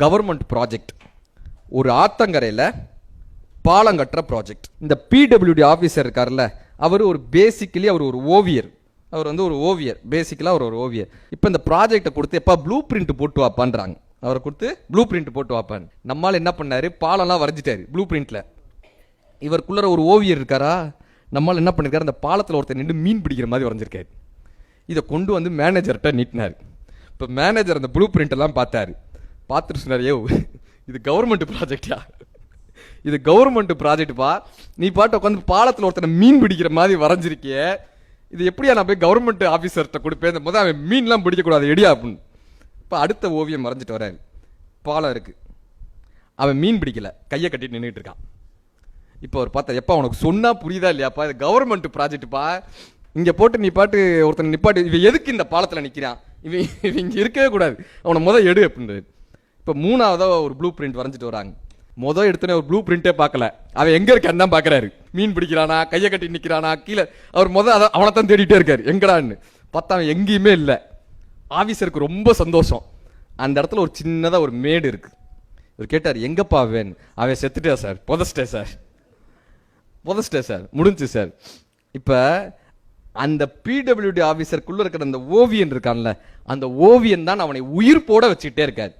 Government project ஒரு ஆத்தங்கரையில் பாலம் கட்டுற ப்ராஜெக்ட் இந்த பிடபிள்யூடி ஆஃபீஸர் இருக்கார்ல அவர் ஒரு பேசிக்கலி அவர் ஒரு ஓவியர். அவர் வந்து ஒரு ஓவியர். பேசிக்கலாக அவர் ஒரு ஓவியர். இப்போ இந்த ப்ராஜெக்டை கொடுத்து எப்போ ப்ளூ பிரிண்ட் போட்டு வாப்பான்றாங்க அவரை கொடுத்து ப்ளூ பிரிண்ட் போட்டு வாப்பான் நம்மால் என்ன பண்ணார்? பாலம்லாம் வரைஞ்சிட்டாரு ப்ளூ பிரிண்ட்டில் இவருக்குள்ளே ஒரு ஓவியர் இருக்காரா? நம்மால் என்ன பண்ணியிருக்காரு அந்த பாலத்தில் ஒருத்தர் நின்று மீன் பிடிக்கிற மாதிரி வரைஞ்சிருக்காரு. இதை கொண்டு வந்து மேனேஜர்கிட்ட நீட்டினார். இப்போ மேனேஜர் அந்த ப்ளூ பிரிண்ட்டெல்லாம் பார்த்தாரு. பார்த்துட்டு சொன்னார் ஏ இது கவர்மெண்ட் ப்ராஜெக்டா இது கவர்மெண்ட் ப்ராஜெக்ட்பா நீ பாட்டு உட்காந்து பாலத்தில் ஒருத்தனை மீன் பிடிக்கிற மாதிரி வரைஞ்சிருக்கிய. இது எப்படியா நான் போய் கவர்மெண்ட் ஆஃபீஸர்கிட்ட கொடுப்பேன்? இந்த முதல் அவன் மீன்லாம் பிடிக்கக்கூடாது எடியா அப்படின்னு. இப்போ அடுத்த ஓவியம் வரைஞ்சிட்டு வராரு பாலம் இருக்குது அவன் மீன் பிடிக்கல. கையை கட்டிட்டு நின்றுட்டு இருக்கான். இப்போ அவர் பார்த்தா எப்பா உனக்கு சொன்னால் புரியுதா இல்லையாப்பா? இது கவர்மெண்ட் ப்ராஜெக்ட்ப்பா இங்கே போட்டு நீ பாட்டு ஒருத்தனை நிப்பாட்டு. இவன் எதுக்கு இந்த பாலத்தில் நிற்கிறான் இவன் இவன் இங்கே இருக்கவே கூடாது. அவனை முதல் எடு அப்படின்றது இப்போ மூணாவதாக ஒரு ப்ளூ பிரிண்ட் வரைஞ்சிட்டு வராங்க. முத எடுத்தனே ஒரு ப்ளூ பிரிண்டே பார்க்கல. அவன் எங்கே இருக்கான்னு தான் பார்க்குறாரு. மீன் பிடிக்கிறானா கையை கட்டி நிற்கிறானா கீழே அவர் மொதல் அதை அவனை தான் தேடிட்டே இருக்காரு. எங்கடான்னு? பார்த்தா அவன் எங்கேயுமே இல்லை. ஆஃபீஸருக்கு ரொம்ப சந்தோஷம். அந்த இடத்துல ஒரு சின்னதாக ஒரு மேடு இருக்குது இவர் கேட்டார் எங்கப்பா வேன் அவன் செத்துட்டா சார். புதச்சிட்டே சார். புதச்சிட்டே சார். முடிஞ்சு சார். இப்போ அந்த பிடபிள்யூடி ஆஃபீஸருக்குள்ளே இருக்கிற அந்த ஓவியன் இருக்கான்ல அந்த ஓவியன் தான் அவனை உயிர் போட வச்சுக்கிட்டே இருக்காரு.